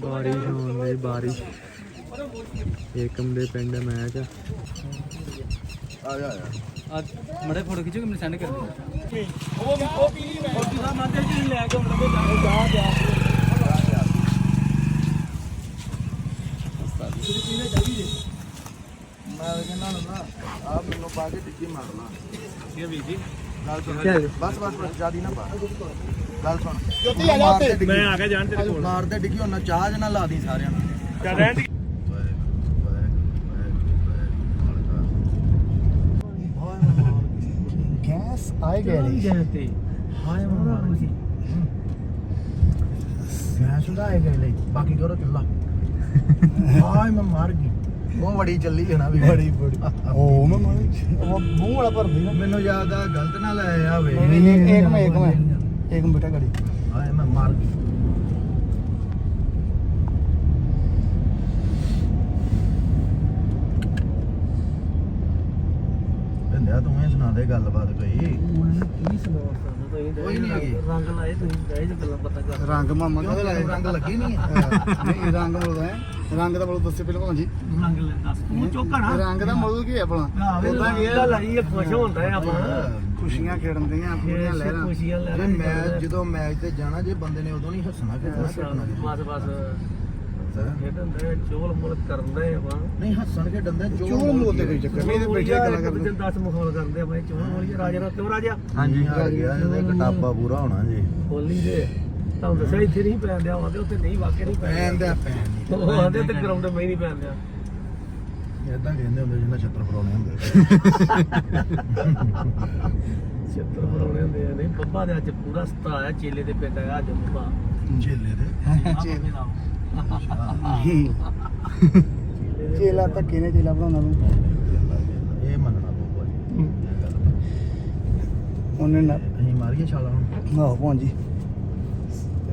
ਬਾਰਿਸ਼ ਹੋਣ ਦੀ ਬਾਰਿਸ਼। ਏਕਮ ਦੇ ਪਿੰਡ ਮੈਚ ਆ ਆ ਜਾ ਆ ਮੜੇ ਫੋਟੋ ਖਿੱਚੋ ਕਿ ਮੈਨੂੰ ਸੈਂਡ ਕਰ ਦਿਓ ਉਹ ਉਹ ਫੋਟੋ ਦਾ ਮਾਤੇ ਜੀ ਲੈ ਕੇ ਆਉਂਦੇ ਜਾ ਜਾ ਮੈਂ ਕਹਿੰਦਾ ਨਾ ਆ ਮੈਨੂੰ ਪਾ ਕੇ ਟਿੱਕੀ ਮਾਰਨਾ। ਇਹ ਵੀ ਜੀ। ਗੱਲ ਸੁਣ। ਚੱਲ। ਬਸ ਬਸ ਬਸ ਜਿਆਦੀ ਨਾ ਪਾ। ਗੱਲ ਸੁਣ। ਜੋਤੀ ਆ ਜਾ ਉੱਤੇ। ਮੈਂ ਆ ਗਿਆ ਜਾਣ ਤੇਰੇ ਕੋਲ। ਮਾਰਦੇ ਡਿੱਗੀ ਉਹਨਾਂ ਚਾਹ ਜ ਨਾ ਲਾ ਦੀ ਸਾਰਿਆਂ ਨੂੰ। ਚੱਲ ਰਹਿਣ ਦੀ। ਗੈਸ ਆਏ ਗਏ ਤੇ। ਹਾਏ ਮਾਰ ਗੈਸ ਦਾ ਆਏ ਗਏ ਬਾਕੀ ਕਰੋ ਚੁੱਲਾ। ਹਾਏ ਮੈਂ ਮਾਰ ਗਈ। ਉਹ ਬੜੀ ਚੱਲੀ ਹੈ ਨਾ ਵੀ। ਬੜੀ ਬੜੀ। ਉਹ ਮੈਂ ਮਾਰ ਉਹ ਮੂੰਹ ਵਾਲਾ ਭਰਦੀ ਨਾ। ਮੈਨੂੰ ਯਾਦ ਆ ਗਲਤ ਨਾ ਲੈ ਆ ਵੇ। ਨਹੀਂ ਨਹੀਂ ਇੱਕ ਮੈਂ ਇੱਕ ਮੈਂ ਇੱਕ ਮੈਂ ਬੇਟਾ ਗੜੀ ਹਾਏ ਮੈਂ ਮਾਰ ਗਈ। ਬੰਦਿਆ ਤੂੰ ਇਹ ਸੁਣਾ ਦੇ ਗੱਲਬਾਤ ਕੋਈ। ਕੋਈ ਨਹੀਂ ਹੈਗੀ। ਰੰਗ ਲਾਏ ਤੁਸੀਂ ਗਏ ਜੇ ਗੱਲਾਂ ਪਤਾ ਕਰ। ਰੰਗ ਮਾਮਾ ਕਿਉਂ ਕਹਿੰਦੇ ਤੈਨੂੰ ਰੰਗ ਲੱਗੀ ਨਹੀਂ ਹੈ। ਨਹੀਂ ਰੰਗ ਬੋਲਦਾ ਹੈ। ਰੰਗ ਦਾ ਬੋਲ ਦੱਸੇ ਪਹਿਲਾਂ ਭਾਜੀ। ਰੰਗ ਲੈ ਦੱਸ ਤੂੰ ਚੋਕਣਾ ਰੰਗ ਦਾ ਮੋਲ ਕੀ ਹੈ ਆਪਣਾ? ਉਹਦਾ ਕੀ ਆਈ ਇਹ ਖੁਸ਼ ਹੁੰਦਾ ਹੈ ਆਪਾਂ ਖੁਸ਼ੀਆਂ ਖੇਡਣ ਦੀਆਂ ਆਪਣੀਆਂ ਲਹਿਰਾਂ ਜੇ ਮੈਚ ਜਦੋਂ ਮੈਚ ਤੇ ਜਾਣਾ ਜੇ ਬੰਦੇ ਨੇ ਉਦੋਂ ਨਹੀਂ ਹੱਸਣਾ ਖੇਡਣਾ ਬਸ ਬਸ। ਚੋਲ ਮੁਲ ਕਰਦਾ ਹੈ ਆਪਾਂ। ਨਹੀਂ ਹੱਸਣ ਖੇਡਣ ਦੇ ਚੋਲ ਮੋਲ ਤੇ ਕੋਈ ਚੱਕਰ? ਨਹੀਂ ਇਹਦੇ ਬੈਠੇ ਗੱਲਾਂ ਕਰਦੇ। 10 ਮਖੌਲ ਕਰਦੇ ਆ ਭਾਈ ਚੋਲ ਮੋਲੀ ਰਾਜਾ ਨਾਲ ਕਿਉਂ ਰਾਜਾ? ਹਾਂਜੀ। ਗਿਆ ਇਹਦੇ ਕਟਾਪਾ ਪੂਰਾ ਹੋਣਾ ਜੀ। ਹੋਲੀ ਦੇ। ਤੁਹਾਨੂੰ ਦੱਸਿਆ ਇੱਥੇ ਨਹੀਂ ਪੈਣ ਦਿਆ ਆਉਂਦੇ ਉੱਥੇ ਨਹੀਂ ਵਾਕਿਆ ਨਹੀਂ ਪੈਣ ਪੈਨ ਉਹ ਆਉਂਦੇ ਤੇ ਗਰਾਊਂਡ ਮੈਂ ਨਹੀਂ ਪੈਣ ਦਿਆ। ਇਦਾਂ ਕਹਿੰਦੇ ਹੁੰਦੇ ਜਿੰਨਾ ਛੱਤਰ ਪਰਾਉਣੇ ਹੁੰਦੇ ਛੇਤਰ ਬਣਾਉਣੇ ਹੁੰਦੇ ਆ। ਨਹੀਂ ਬੱਬਾ ਦੇ ਅੱਜ ਪੂਰਾ ਸਤਾ ਆਇਆ ਚੇਲੇ ਦੇ ਪਿੰਡ ਹੈਗਾ ਅੱਜ ਬੱਬਾ ਚੇਲੇ ਦੇ? ਚੇਲੇ। ਚੇਲਾ ਧੱਕੇ ਨੇ ਚੇਲਾ ਬਣਾਉਣਾ ਨੂੰ ਇਹ ਮੰਨਣਾ ਪਊਗਾ ਜੀ। ਇਹ ਗੱਲ ਉਹਨੇ ਨਾ ਅਸੀਂ ਮਾਰੀਏ ਛਾਲਾ ਹੁਣ। ਆਹੋ ਮਾੜੀ ਜੀ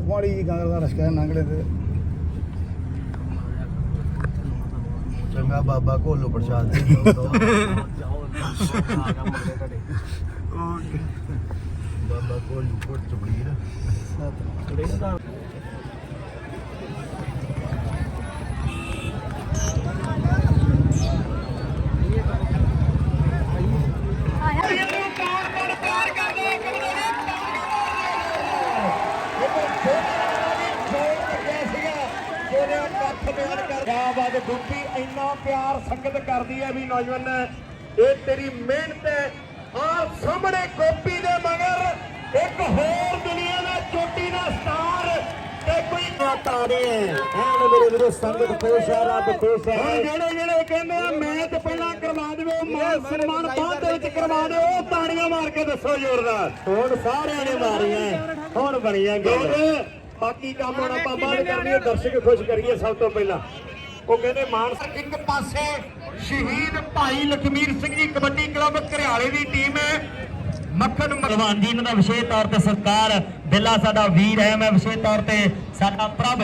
ਦਾ ਰਸਕਾ ਨੰਗਲੇ ਤੇ। ਚੰਗਾ ਬਾਬਾ ਕੋਲੋ ਪ੍ਰਸ਼ਾਦ ਬਾਬਾ ਕੋਲੋ ਕੋਟ ਚਬਲੀਰ ਕਿਹੜੇ ਕਿਆ ਬਾਤ ਗੁੱਪੀ ਇੰਨਾ ਪਿਆਰ ਸੰਗਤ ਕਰਦੀ ਹੈ ਵੀ ਨੌਜਵਾਨ ਇਹ ਤੇਰੀ ਮਿਹਨਤ ਹੈ। ਆ ਸਾਹਮਣੇ ਗੋਪੀ ਦੇ ਮਗਰ ਇੱਕ ਹੋਰ ਦੁਨੀਆ ਦਾ ਚੋਟੀ ਦਾ ਸਟਾਰ ਤੇ ਕੋਈ ਤਾਰੇ ਐਨ ਮੇਰੇ ਵੀਰੋ ਸੰਗਤ ਖੁਸ਼ ਹੈ ਰੱਬ ਖੁਸ਼ ਹੈ। ਜਿਹੜੇ ਜਿਹੜੇ ਕਹਿੰਦੇ ਆ ਮੈਂ ਤੇ ਪਹਿਲਾਂ ਕਰਵਾ ਦੇਵੇ ਮਾਨ ਸਨਮਾਨ ਬਾਅਦ ਦੇ ਵਿੱਚ ਕਰਵਾ ਦਿਓ ਉਹ ਤਾੜੀਆਂ ਮਾਰ ਕੇ ਦੱਸੋ ਜ਼ੋਰਦਾਰ। ਹੁਣ ਸਾਰਿਆਂ ਨੇ ਮਾਰੀਆਂ। ਹੁਣ ਬਣੀਆਂ ਗੱਲ। ਬਾਕੀ ਕੰਮ ਹੁਣ ਆਪਾਂ ਬਾਅਦ ਕਰਨੀ ਹੈ ਦਰਸ਼ਕ ਖੁਸ਼ ਕਰੀਏ ਸਭ ਤੋਂ ਪਹਿਲਾਂ। ਉਹ ਕਹਿੰਦੇ ਮਾਨਸਾ ਇੱਕ ਪਾਸੇ ਸ਼ਹੀਦ ਭਾਈ ਲਖਮੀਰ ਸਿੰਘ ਜੀ ਕਬੱਡੀ ਕਲੱਬ ਘਰਿਆਲੇ ਦੀ ਟੀਮ ਹੈ। ਮੱਖਣ ਭਗਵਾਨ ਜੀ, ਇਹਨਾਂ ਦਾ ਵਿਸ਼ੇਸ਼ ਤੌਰ ਤੇ ਸਰਕਾਰ ਬਿੱਲਾ ਸਾਡਾ ਵੀਰ ਹੈ। ਮੈਂ ਵਿਸ਼ੇਸ਼ ਤੌਰ ਤੇ ਸਾਡਾ ਪ੍ਰਭ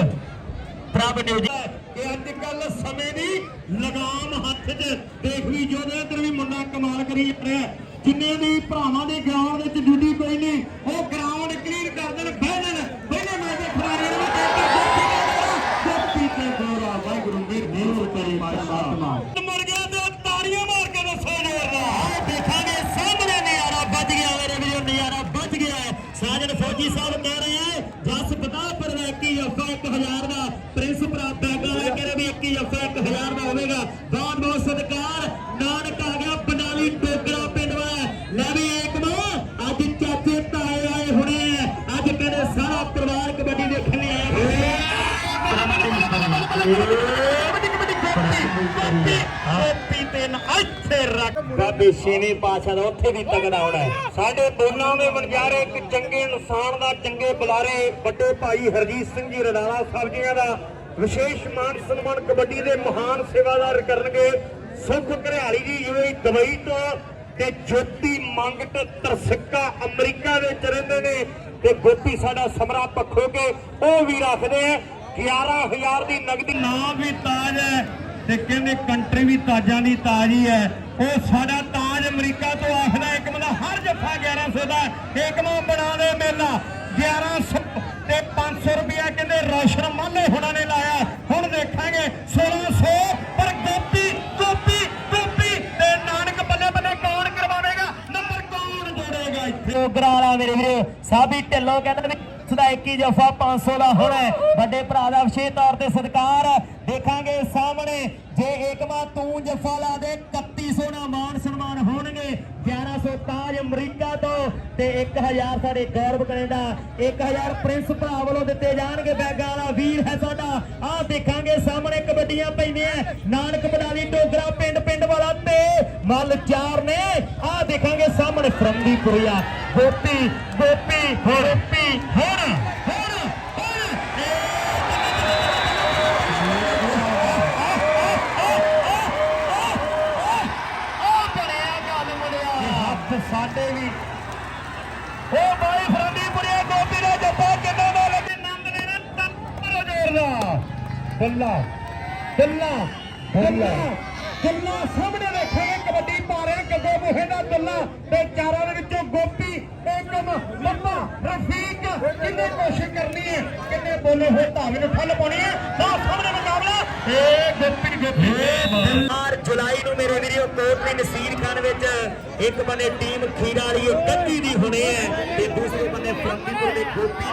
ਪ੍ਰਭ ਨਿਊਜ਼ ਕਿ ਅੱਜ ਕੱਲ ਸਮੇਂ ਦੀ ਲਗਾਮ ਹੱਥ 'ਚ ਦੇਖ ਵੀ ਜੋਦੇ ਇੱਧਰ ਵੀ ਮੁੰਡਾ ਕਮਾਲ ਕਰੀ ਜਾ ਰਿਹਾ ਜਿੰਨੇ ਵੀ ਭਰਾਵਾਂ ਦੇ ਗਰਾਊਂਡ ਵਿੱਚ ਡਿਊਟੀ ਕੋਈ ਨਹੀਂ, ਉਹ ਗਰਾਊਂਡ ਕਲੀਅਰ ਕਰ ਦੇਣ, ਬਹਿ ਜਾਣ। ਪਹਿਲੇ ਮੈਚ ਦੇ ਖਿਡਾਰੀਆਂ ਨੂੰ ਕਹਿੰਦੇ ਕਹਿੰਦੇ ਪਰਿਵਾਰ ਕਬੱਡੀ ਦੇਖਣ ਲਈ ਆਇਆ ਬਾਬੇ ਛੇਵੇਂ ਪਾਸ਼ਾ ਦਾ ਉੱਥੇ ਵੀ ਤਗੜਾ ਹੋਣਾ ਸਾਡੇ ਦੋਨਾਂ ਦੇ ਵਣਜਾਰੇ ਇੱਕ ਚੰਗੇ ਇਨਸਾਨ ਦਾ, ਚੰਗੇ ਬੁਲਾਰੇ, ਵੱਡੇ ਭਾਈ ਹਰਜੀਤ ਸਿੰਘ ਜੀ ਰਡਾਲਾ ਸਾਹਿਬ ਜੀਆਂ ਦਾ ਵਿਸ਼ੇਸ਼ ਮਾਨ ਸਨਮਾਨ ਕਬੱਡੀ ਦੇ ਮਹਾਨ ਸੇਵਾਦਾਰ ਕਰਨਗੇ। ਸੁਖ ਘਰਿਆਲੀ ਜੀ ਯੂਏ ਦੁਬਈ ਤੋਂ ਤੇ ਜੋਤੀ ਮੰਗਟ ਤਰਸਿੱਕਾ ਅਮਰੀਕਾ ਵਿੱਚ ਰਹਿੰਦੇ ਨੇ ਤੇ ਗੋਪੀ ਸਾਡਾ ਸਮਰਾ ਪੱਖੋ ਕੇ ਉਹ ਵੀ ਰੱਖਦੇ ਆ। 11000 ਦੀ ਨਗਦੀ। ਨਾਮ ਵੀ ਤਾਜ ਹੈ ਤੇ ਕਹਿੰਦੇ ਕੰਟਰੀ ਵੀ ਤਾਜਾਂ ਦੀ ਤਾਜ ਹੀ। ਹੈ ਉਹ ਸਾਡਾ ਤਾਜ ਅਮਰੀਕਾ ਤੋਂ ਆਖਦਾ ਇੱਕ ਮਦਾ ਹਰ ਜੱਫਾ 1100 ਦਾ ਏਕਮਾ ਬਣਾ ਦੇ ਮੇਲਾ। 1100 ਤੇ 500 ਰੁਪਿਆ ਕਹਿੰਦੇ ਰੌਸ਼ਨ ਮਾਲੇ ਹੋਣਾ ਨੇ ਲਾ ਡੋਗਰਾ ਵਾਲਾ ਮੇਰੇ ਵੀਰੋ, ਸਾਬੀ ਢਿੱਲੋਂ ਕਹਿੰਦਾ ਵੀ ਸਦਾ 21 ਜਫਾ 500 ਦਾ ਹੋਣਾ ਵੱਡੇ ਭਰਾ ਦਾ ਵਿਸ਼ੇਸ਼ ਤੌਰ ਤੇ ਸਤਿਕਾਰ ਦੇਖਾਂਗੇ ਸਾਹਮਣੇ। ਜੇ ਏਕਮਾ ਤੂੰ ਜਫਾ ਲਾ ਦੇ 1100 ਤਾਜ ਅਮਰੀਕਾ ਤੋਂ ਤੇ 1000 ਸਾਡੇ ਗੌਰਵ ਕੈਨੇਡਾ 1000 ਪ੍ਰਿੰਸ ਭਰਾ ਵੱਲੋਂ ਦਿੱਤੇ ਜਾਣਗੇ। ਬੈਗਾਂ ਵਾਲਾ ਵੀਰ ਹੈ ਸਾਡਾ। ਆਹ ਦੇਖਾਂਗੇ, ਸਾਹਮਣੇ ਕਬੱਡੀਆਂ ਪੈਂਦੀਆਂ ਨਾਨਕ ਬਡਾਲੀ ਟੋਗਰਾ ਪਿੰਡ ਪਿੰਡ ਵਾਲਾ ਤੇ ਮੱਲ ਚਾਰ ਨੇ। ਆਹ ਦੇਖਾਂਗੇ, ਸਾਹਮਣੇ ਫਰੰਦੀਪੁਰੀਆ। ਗੋਪੀ ਗੋਪੀ ਗੋਪੀ ਹੁਣ ਬੱਲਾ ਬੱਲਾ ਬੱਲਾ। ਗੱਲਾਂ ਸਾਹਮਣੇ ਵੇਖਾਂਗੇ ਕਬੱਡੀ ਪਾ ਰਿਹਾ ਗੱਗੋ ਮੋਹੇ ਦਾ ਗੱਲਾ ਤੇ ਚਾਰਾਂ ਦੇ ਵਿੱਚੋਂ ਗੋਪੀ ਏਕਮ ਮੰਮਾ ਰਫੀਕ ਕਿੰਨੇ ਕੋਸ਼ਿਸ਼ ਕਰਨੀ ਹੈ? ਕਿੰਨੇ ਬੋਲੇ ਹੋਏ ਧਾਵੇ ਨੂੰ ਠੱਲ ਪਾਉਣੀ ਹੈ? ਨਾ ਸਾਹਮਣੇ ਮੁਕਾਬਲਾ। ਏ ਗੋਪੀ ਗੋਪੀ 4 ਜੁਲਾਈ ਨੂੰ ਮੇਰੇ ਵੀਰੋ ਕੋਟਲੀ ਨਸੀਰ ਖਾਨ ਵਿੱਚ ਇੱਕ ਬੰਨੇ ਟੀਮ ਖੀਰਾ ਵਾਲੀ ਇਹ ਕੱਦੀ ਦੀ ਹੋਣੀ ਹੈ ਤੇ ਦੂਸਰੇ ਬੰਨੇ ਫਰੰਦੀਪੁਰ ਦੇ ਗੋਪੀ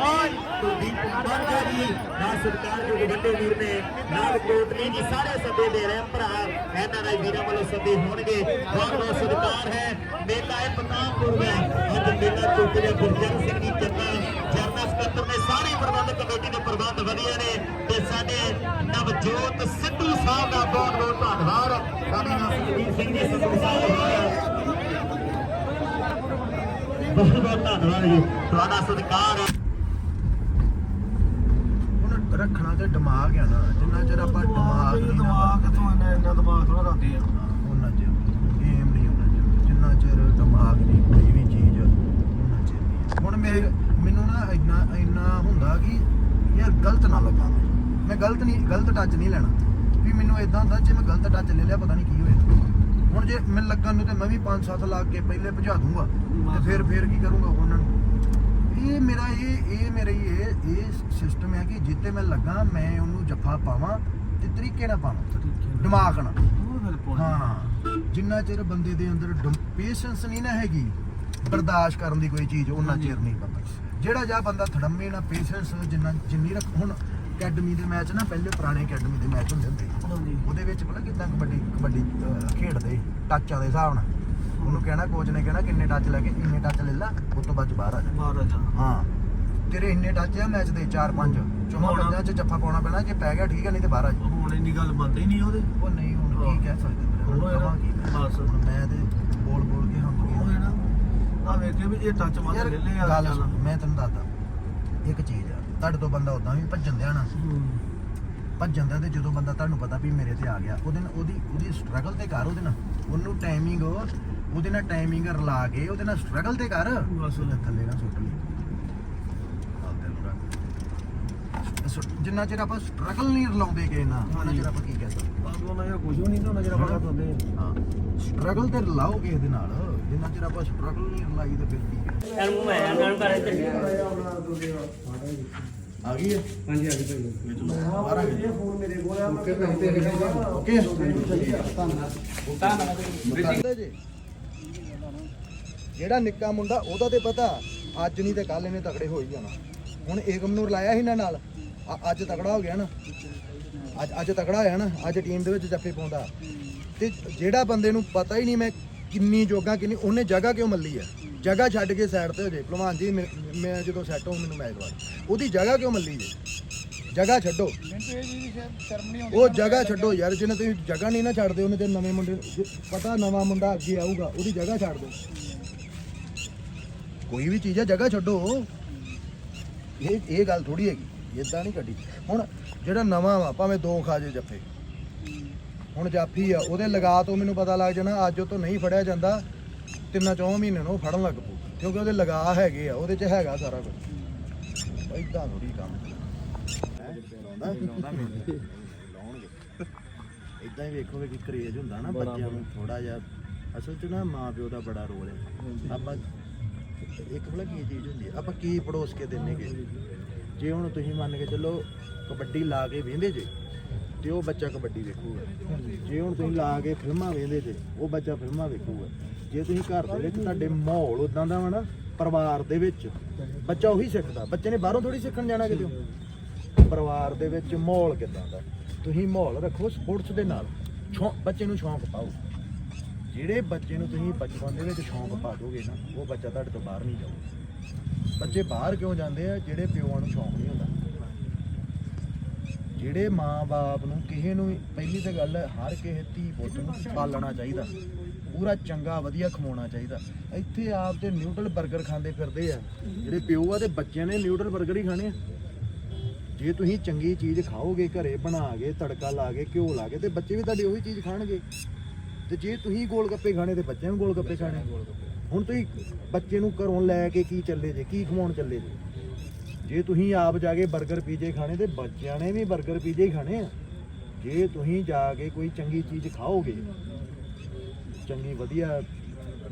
ਕੁਲਦੀਪ ਬਾਂਝਾ ਜੀ ਨਾਲ ਸਰਕਾਰ ਦੇ ਵੱਡੇ ਵੀਰ ਨੇ ਨਾਲ ਕੋਟਲੀ ਜੀ ਸਾਰੇ ਸੱਦੇ ਦੇ ਰਹੇ ਭਰਾ ਇਹਨਾਂ ਦੇ ਵੀਰਾਂ ਵੱਲੋਂ ਸੱਦੇ ਹੋਣਗੇ। ਬਹੁਤ ਬਹੁਤ ਸਤਿਕਾਰ ਹੈ। ਮੇਲਾ ਹੈ ਪਤਾਮਪੁਰ ਦਾ ਅੱਜ ਮੇਲਾ ਚੁੱਕ ਰਿਹਾ ਗੁਰਜਨ ਸਿੰਘ ਜੀ ਜੱਟਾ ਜਰਨਲ ਸਕੱਤਰ ਨੇ ਸਾਰੇ ਪ੍ਰਬੰਧਕ ਕਮੇਟੀ ਦੇ ਪ੍ਰਬੰਧ ਵਧੀਆ ਨੇ ਤੇ ਸਾਡੇ ਨਵਜੋਤ ਸਿੱਧੂ ਸਾਹਿਬ ਦਾ ਬਹੁਤ ਬਹੁਤ ਧੰਨਵਾਦ। ਸਾਡੇ ਸਿੰਘ ਜੀ ਸਿੱਧੂ ਸਾਹਿਬ। ਬਹੁਤ ਬਹੁਤ ਧੰਨਵਾਦ ਜੀ। ਤੁਹਾਡਾ ਸਤਿਕਾਰ ਹੈ। ਹੁਣ ਰੱਖਣਾ ਤੇ ਦਿਮਾਗ ਆ ਨਾ ਜਿੰਨਾ ਚਿਰ ਆਪਾਂ ਦਿਮਾਗ ਨਹੀਂ ਦਿਮਾਗ ਤੋਂ ਇੰਨਾ ਇੰਨਾ ਦਿਮਾਗ ਥੋੜਾ ਰੱਖਦੇ ਆ। ਉਹਨਾਂ ਚਿਰ ਗੇਮ ਨਹੀਂ ਉਹਨਾਂ ਚਿਰ ਜਿੰਨਾ ਚਿਰ ਦਿਮਾਗ ਨਹੀਂ ਕੋਈ ਵੀ ਚੀਜ਼ ਉਹਨਾਂ ਚਿਰ ਨਹੀਂ। ਹੁਣ ਮੇਰੇ ਮੈਨੂੰ ਨਾ ਇੰਨਾ ਇੰਨਾ ਹੁੰਦਾ ਕਿ ਯਾਰ ਗਲਤ ਨਾ ਲੱਗਾ। ਮੈਂ ਗਲਤ ਨਹੀਂ ਗਲਤ ਟੱਚ ਨਹੀਂ ਲੈਣਾ। ਵੀ ਮੈਨੂੰ ਇਦਾਂ ਹੁੰਦਾ ਜੇ ਮੈਂ ਗਲਤ ਟੱਚ ਲੈ ਲਿਆ ਪਤਾ ਨਹੀਂ ਕੀ ਹੋਏਗਾ ਹੁਣ ਜੇ ਮੈਨੂੰ ਲੱਗਣ ਨੂੰ ਤੇ ਮੈਂ ਵੀ 5-7 ਲੱਗ ਕੇ ਪਹਿਲੇ ਭਜਾ ਦੂੰਗਾ ਤੇ ਫਿਰ ਫਿਰ ਕੀ ਕਰੂੰਗਾ ਉਹਨਾਂ ਨੂੰ? ਇਹ ਮੇਰਾ ਇਹ ਇਹ ਮੇਰਾ ਇਹ ਇਹ ਸਿਸਟਮ ਹੈ ਕਿ ਜਿੱਤੇ ਮੈਂ ਲੱਗਾ ਮੈਂ ਉਹਨੂੰ ਜੱਫਾ ਪਾਵਾਂ ਤੇ ਤਰੀਕੇ ਨਾਲ ਪਾਵਾਂ। ਦਿਮਾਗ ਨਾਲ। ਹਾਂ। ਜਿੰਨਾ ਚਿਰ ਬੰਦੇ ਦੇ ਅੰਦਰ ਪੇਸ਼ੈਂਸ ਨਹੀਂ ਨਾ ਹੈਗੀ ਬਰਦਾਸ਼ਤ ਕਰਨ ਦੀ ਕੋਈ ਚੀਜ਼ ਉਹਨਾਂ ਚਿਰ ਨਹੀਂ ਬੰਦਾ। ਜਿਹੜਾ ਜਾਂ ਬੰਦਾ ਥੜੰਮੇ ਨਾਲ ਪੇਸ਼ੈਂਸ ਜਿੰਨਾ ਜਿੰਨੀ ਰੱਖ ਹੁਣ ਅਕੈਡਮੀ ਦੇ ਮੈਚ ਨਾ ਪਹਿਲੇ ਪੁਰਾਣੇ ਅਕੈਡਮੀ ਦੇ ਮੈਚ ਹੁੰਦੇ ਹੁੰਦੇ। ਉਹਦੇ ਵਿੱਚ ਪਤਾ ਕਿਦਾਂ ਕਬੱਡੀ ਕਬੱਡੀ ਅਹ, ਖੇਡਦੇ ਟੱਚਾਂ ਦੇ ਹਿਸਾਬ ਨਾਲ। ਉਹਨੂੰ ਕਹਿਣਾ ਕੋਚ ਨੇ ਕਹਿਣਾ ਕਿੰਨੇ ਟੱਚ ਲੈ ਕੇ ਇੰਨੇ ਟੱਚ ਲੈ ਲਾ ਉਸ ਤੋਂ ਬਾਅਦ 'ਚ ਬਾਹਰ ਆ ਜਾ। ਹਾਂ। ਤੇਰੇ ਇੰਨੇ ਟੱਚ ਆ ਮੈਚ ਦੇ 4-5 ਚੌਹਾਂ ਹੋਣਾ। ਪੰਜਾਂ 'ਚ ਜੱਫਾ ਪਾਉਣਾ ਪੈਣਾ ਜੇ ਪੈ ਗਿਆ ਠੀਕ ਹੈ ਨਹੀਂ ਤੇ ਬਾਹਰ ਆ ਜਾ। ਹੁਣ ਇੰਨੀ ਗੱਲ ਮੰਨਦੇ ਹੀ ਨਹੀਂ ਉਹਦੇ। ਉਹ ਨਹੀਂ ਹੁਣ ਕੀ ਕਹਿ ਸਕਦੇ ਹੁਣ ਹੁਣ ਕਹਾਂ ਕੀ ਬਸ। ਹੁਣ ਮੈਂ ਤੇ ਬੋਲ ਬੋਲ ਕੇ ਹੰਮ ਉਹ ਗਿਆ। ਹੈ ਨਾ। ਆ ਵੇਖੇ ਵੀ ਇਹ ਟੱਚ ਮਾਰ ਯਾਰ ਲੈ ਲੈ ਆ ਗੱਲ ਚੱਲ। ਸੁਣ, ਮੈਂ ਤੈਨੂੰ ਦੱਸਦਾ। ਇੱਕ ਚੀਜ਼ ਆ। ਤੁਹਾਡੇ ਤੋਂ ਬੰਦਾ ਉਦਾਂ ਵੀ ਭੱਜਣ ਦਿਆ ਨਾ। ਭੱਜਣ ਦਾ ਤੇ ਜਦੋਂ ਬੰਦਾ ਤੁਹਾਨੂੰ ਪਤਾ ਵੀ ਮੇਰੇ ਤੇ ਆ ਗਿਆ ਉਹਦੇ ਨਾਲ ਉਹਦੀ ਉਹਦੀ ਸਟਰਗਲ ਤੇ ਕਰ ਉਹਦੇ ਨਾਲ। ਉਹਨੂੰ ਟਾਈਮਿੰਗ ਉਹਦੇ ਨਾਲ ਟਾਈਮਿੰਗ ਰਲਾ ਕੇ ਉਹਦੇ ਨਾਲ ਸਟਰਗਲ ਤੇ ਕਰ। ਬਸ। ਉਹਦੇ ਥੱਲੇ ਨਾ ਸੁੱਟ ਲਈ। ਜਿੰਨਾ ਚਿਰ ਆਪਾਂ ਸਟਰਗਲ ਨਹੀਂ ਰਲਾਉਂਦੇ ਕਿਸੇ ਨਾਲ ਉਹਨਾਂ ਚਿਰ ਆਪਾਂ ਕੀ ਕਹਿ ਸਕਦੇ? ਬਾਬੂ ਉਹਨਾਂ ਇਹ ਕੁਝ ਨਹੀਂ ਤਾਂ ਨਜ਼ਰ ਆਪਾਂ ਕਰਦੇ। ਹਾਂ। ਸਟਰਗਲ ਤੇ ਰਲਾਓ ਕਿਸੇ ਦੇ ਨਾਲ। ਜਿੰਨਾ ਚਿਰ ਆਪਾਂ ਸਟਰਗਲ ਨਹੀਂ ਰਲਾਈ ਤੇ ਫਿਰ ਕੀ ਹੈ ਆ ਗਈ ਹੈ ਹਾਂਜੀ ਆ ਗਈ ਬਾਹਰ ਆ ਗਈ ਫੋਨ ਮੇਰੇ ਕੋਲ ਓਕੇ। ਓਕੇ ਜਿਹੜਾ ਨਿੱਕਾ ਮੁੰਡਾ ਉਹਦਾ ਤੇ ਪਤਾ ਅੱਜ ਨਹੀਂ ਤੇ ਕੱਲ ਇਹਨੇ ਤਕੜੇ ਹੋ ਹੀ ਜਾਣਾ। ਹੁਣ ਏਕਮ ਨੂੰ ਰਲਾਇਆ ਸੀ ਇਹਨਾਂ ਨਾਲ। ਅ- ਅੱਜ ਤਕੜਾ ਹੋ ਗਿਆ ਨਾ। ਅੱਜ ਅੱਜ ਤਕੜਾ ਹੋਇਆ ਨਾ। ਅੱਜ ਟੀਮ ਦੇ ਵਿੱਚ ਜੱਫੇ ਪਾਉਂਦਾ। ਤੇ ਜਿਹੜਾ ਬੰਦੇ ਨੂੰ ਪਤਾ ਹੀ ਨਹੀਂ ਮੈਂ ਕਿੰਨੀ ਜੋਗਾ ਕਿੰਨੀ, ਉਹਨੇ ਜਗ੍ਹਾ ਕਿਉਂ ਮੱਲੀ ਹੈ? ਜਗ੍ਹਾ ਛੱਡ ਕੇ ਸਾਈਡ ਤੇ ਹੋ ਜੇ ਭਲਵਾਨ ਜੀ, ਮੈਂ ਮੈਂ ਜਦੋਂ ਸੈੱਟ ਹੋ ਮੈਨੂੰ ਮੈਚ ਵਾਰ। ਉਹਦੀ ਜਗ੍ਹਾ ਕਿਉਂ ਮੱਲੀ ਜੇ? ਜਗ੍ਹਾ ਛੱਡੋ। ਉਹ ਜਗ੍ਹਾ ਛੱਡੋ ਯਾਰ, ਜਿਹਨੇ ਤੁਸੀਂ ਜਗ੍ਹਾ ਨਹੀਂ ਨਾ ਛੱਡਦੇ, ਉਹਨੇ ਤੇ ਨਵੇਂ ਮੁੰਡੇ, ਪਤਾ ਨਵਾਂ ਮੁੰਡਾ ਅੱਗੇ ਆਊਗਾ, ਉਹਦੀ ਜਗ੍ਹਾ ਛੱਡ ਦਿਓ। ਕੋਈ ਵੀ ਚੀਜ਼ ਆ ਜਗ੍ਹਾ ਛੱਡੋ। ਇਹ ਇਹ ਗੱਲ ਥੋੜੀ ਹੈਗੀ ਇਦਾਂ ਨਹੀਂ ਕੱਢੀ। ਹੁਣ ਜਿਹੜਾ ਨਵਾਂ ਵਾ, ਭਾਵੇਂ ਦੋ ਖਾ ਜੇ ਜੱਫੇ। ਹੁਣ ਜਾਫੀ ਆ ਉਹਦੇ ਲਗਾ ਤੋਂ ਮੈਨੂੰ ਪਤਾ ਲੱਗ ਜਾਣਾ ਅੱਜ ਉਹ ਤੋਂ ਨਹੀਂ ਫੜਿਆ ਜਾਂਦਾ ਤਿੰਨਾਂ ਚੌਂ ਮਹੀਨੇ ਨੂੰ ਫੜਨ ਲੱਗ ਪਊ ਕਿਉਂਕਿ ਉਹਦੇ ਲਗਾ ਹੈਗੇ ਆ ਉਹਦੇ 'ਚ ਹੈਗਾ ਸਾਰਾ ਕੁਝ ਇਦਾਂ ਥੋੜੀ ਕੰਮ ਇਦਾਂ ਹੀ ਵੇਖੋਗੇ ਕਿ ਕਰੇਜ ਹੁੰਦਾ ਨਾ ਬੱਚਿਆਂ ਨੂੰ ਥੋੜਾ ਜਿਹਾ। ਅਸਲ 'ਚ ਨਾ ਮਾਂ ਪਿਓ ਦਾ ਬੜਾ ਰੋਲ ਹੈ। ਆਪਾਂ ਇੱਕ ਭਲਾ ਕੀ ਚੀਜ਼ ਹੁੰਦੀ ਆਪਾਂ ਕੀ ਪੜੋਸ ਕੇ ਦਿੰਨੇਗੇ ਜੇ ਹੁਣ ਤੁਸੀਂ ਮੰਨ ਕੇ ਚੱਲੋ ਕਬੱਡੀ ਲਾ ਕੇ ਵੇਂਦੇ ਜੇ ਤੇ ਉਹ ਬੱਚਾ ਕਬੱਡੀ ਵੇਖੂਗਾ ਜੇ ਹੁਣ ਤੁਸੀਂ ਲਾ ਕੇ ਫਿਲਮਾਂ ਵੇਖਦੇ ਜੇ, ਉਹ ਬੱਚਾ ਫਿਲਮਾਂ ਵੇਖੂਗਾ। ਜੇ ਤੁਸੀਂ ਘਰ ਦੇ ਵਿੱਚ ਤੁਹਾਡੇ ਮਾਹੌਲ ਉਦਾਂ ਦਾ ਵਾ ਨਾ, ਪਰਿਵਾਰ ਦੇ ਵਿੱਚ, ਬੱਚਾ ਉਹੀ ਸਿੱਖਦਾ। ਬੱਚੇ ਨੇ ਬਾਹਰੋਂ ਥੋੜੀ ਸਿੱਖਣ ਜਾਣਾ ਕਿਤੇ? ਪਰਿਵਾਰ ਦੇ ਵਿੱਚ ਮਾਹੌਲ ਕਿਦਾਂ ਦਾ? ਤੁਸੀਂ ਮਾਹੌਲ ਰੱਖੋ ਸਪੋਰਟਸ ਦੇ ਨਾਲ। ਸ਼ੌਂ- ਬੱਚੇ ਨੂੰ ਸ਼ੌਂਕ ਪਾਓ। ਜਿਹੜੇ ਬੱਚੇ ਨੂੰ ਤੁਸੀਂ ਬਚਪਨ ਦੇ ਵਿੱਚ ਸ਼ੌਂਕ ਪਾ ਦੋਗੇ ਨਾ, ਉਹ ਬੱਚਾ ਤੁਹਾਡੇ ਤੋਂ ਬਾਹਰ ਨਹੀਂ ਜਾਊਗਾ। ਬੱਚੇ ਬਾਹਰ ਕਿਉਂ ਜਾਂਦੇ ਆ? ਜਿਹੜੇ ਪਿਓਾਂ ਨੂੰ ਸ਼ੌਂਕ ਨਹੀਂ ਹੁੰਦਾ। ਜਿਹੜੇ ਮਾਂ-ਬਾਪ ਨੂੰ ਕਿਸੇ ਨੂੰ ਵੀ- ਪਹਿਲੀ ਤਾਂ ਗੱਲ ਹੈ ਹਰ ਕਿਸੇ ਧੀ ਪੁੱਤ ਨੂੰ ਪਾਲਣਾ ਚਾਹੀਦਾ। ਪੂਰਾ ਚੰਗਾ, ਵਧੀਆ ਖਵਾਉਣਾ ਚਾਹੀਦਾ। ਇੱਥੇ ਆਪ ਤੇ ਨਿਊਡਲ 버ਗਰ ਖਾਂਦੇ ਫਿਰਦੇ ਆ। ਜਿਹੜੇ ਪਿਓ ਆ ਤੇ ਬੱਚਿਆਂ ਨੇ ਨਿਊਡਲ 버ਗਰ ਹੀ ਖਾਣੇ ਆ। ਜੇ ਤੁਸੀਂ ਚੰਗੀ ਚੀਜ਼ ਖਾਓਗੇ, ਘਰੇ ਬਣਾ ਕੇ ਤੜਕਾ ਲਾ ਕੇ ਘਿਓ ਲਾ ਕੇ ਤੇ ਬੱਚੇ ਵੀ ਤੁਹਾਡੀ ਉਹੀ ਚੀਜ਼ ਖਾਣਗੇ। ਤੇ ਜੇ ਤੁਸੀਂ ਗੋਲ ਗੱਪੇ ਖਾਣੇ, ਤੇ ਬੱਚਿਆਂ ਨੂੰ ਗੋਲ ਗੱਪੇ ਖਾਣੇ। ਹੁਣ ਤੁਸੀਂ ਬੱਚੇ ਨੂੰ ਘਰੋਂ ਲੈ ਕੇ ਕੀ ਚੱਲੇ ਜੇ, ਕੀ ਖਵਾਉਣ ਚੱਲੇ ਜੇ? ਜੇ ਤੁਸੀਂ ਆਪ ਜਾ ਕੇ 버ਗਰ ਪੀਜੇ ਖਾਣੇ ਤੇ ਬੱਚਿਆਂ ਨੇ ਵੀ 버ਗਰ ਪੀਜੇ ਹੀ ਖਾਣੇ ਆ। ਜੇ ਤੁਸੀਂ ਜਾ ਕੇ ਕੋਈ ਚੰਗੀ ਚੀਜ਼ ਖਾਓਗੇ ਚੰਗੀ ਵਧੀਆ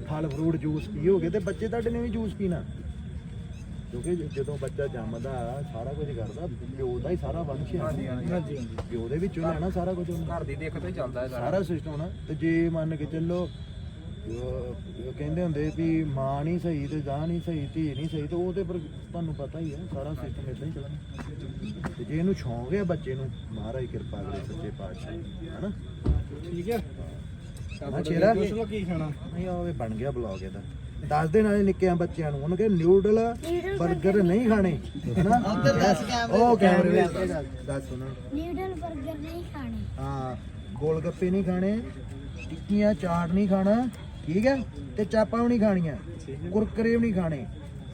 ਫਲ ਫਰੂਟ ਜੂਸ ਪੀਓਗੇ ਤੇ ਬੱਚੇ ਤੁਹਾਡੇ ਨੇ ਵੀ ਜੂਸ ਪੀਣਾ। ਕਿਉਂਕਿ ਜਦੋਂ ਬੱਚਾ ਜੰਮਦਾ ਸਾਰਾ ਕੁਝ ਕਰਦਾ ਪਿਓ ਦਾ ਹੀ ਸਾਰਾ ਵੰਸ਼ ਹੈ। ਹਾਂਜੀ ਹਾਂਜੀ ਪਿਓ ਦੇ ਵਿੱਚੋਂ ਲੈਣਾ ਸਾਰਾ ਕੁਝ ਉਹਨੇ ਘਰ ਦੀ ਦੇਖ ਤੋਂ ਚੱਲਦਾ ਹੈ ਸਾਰਾ ਸਿਸਟਮ ਨਾ ਤੇ ਜੇ ਮੰਨ ਕੇ ਚੱਲੋ ਕਹਿੰਦੇ ਹੁੰਦੇ ਵੀ ਮਾਂ ਨਹੀਂ ਸਹੀ ਤੇ ਜਾਂ ਨਹੀਂ ਸਹੀ ਧੀ ਨਹੀਂ ਸਹੀ ਤੇ ਉਹ ਤੇ ਪਰ ਤੁਹਾਨੂੰ ਪਤਾ ਹੀ ਹੈ ਸਾਰਾ ਸਿਸਟਮ ਇਦਾਂ ਹੀ ਚੱਲਣਾ ਤੇ ਜੇ ਇਹਨੂੰ ਸ਼ੌਂਕ ਹੈ ਬੱਚੇ ਨੂੰ ਮਹਾਰਾਜ ਕਿਰਪਾ ਕਰੇ ਸੱਚੇ ਪਾਤਸ਼ਾਹ ਹਨਾ ਠੀਕ ਹੈ। ਪੁੱਛ ਲਓ ਕੀ ਖਾਣਾ। ਨਹੀਂ ਉਹ ਬਣ ਗਿਆ ਬਲੌਗ ਇਹਦਾ। ਦੱਸ ਦੇ ਨਾਲੇ ਨਿੱਕਿਆਂ ਬੱਚਿਆਂ ਨੂੰ ਉਹਨੂੰ ਕਿ ਨਿਊਡਲ 버ਗਰ ਨਹੀਂ ਖਾਣੇ ਹਨਾ ਉਹ ਕੈਮਰੇ ਵਿੱਚ। ਦੱਸ। ਉਹਨਾਂ। ਨਿਊਡਲ 버ਗਰ ਨਹੀਂ ਖਾਣੇ। ਹਾਂ ਗੋਲ ਗੱਪੇ ਨਹੀਂ ਖਾਣੇ ਟਿੱਕੀਆਂ ਚਾਟ ਨਹੀਂ ਖਾਣਾ। ਠੀਕ ਹੈ? ਤੇ ਚਾਪਾਂ ਵੀ ਨਹੀਂ ਖਾਣੀਆਂ ਕੁਰਕਰੇ ਵੀ ਨਹੀਂ ਖਾਣੇ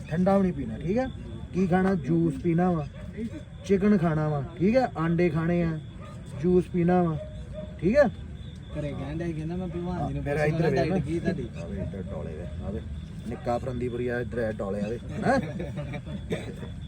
ਠੰਡਾ ਵੀ ਨਹੀਂ ਪੀਣਾ ਠੀਕ ਹੈ? ਕੀ ਖਾਣਾ? ਜੂਸ ਪੀਣਾ ਵਾ ਚਿਕਨ ਖਾਣਾ ਵਾ ਠੀਕ ਹੈ? ਆਂਡੇ ਖਾਣੇ ਆ ਜੂਸ ਪੀਣਾ ਵਾ ਠੀਕ ਹੈ? ਘਰੇ ਕਹਿੰਦਾ ਹੀ ਕਹਿੰਦਾ ਮੈਂ ਭਲਵਾਨ ਜੀ ਨੂੰ ਪੁੱਛੂੰਗਾ ਇੱਧਰ ਵੇਖ ਕੀ ਤੁਹਾਡੀ? ਆਵੇ ਇੱਧਰ ਡੋਲੇ ਵੇ ਆਵੇ। ਨਿੱਕਾ ਪ੍ਰੰਦੀਪੁਰੀ ਆ ਇੱਧਰ ਡੋਲੇ ਆਵੇ ਹੈਂ?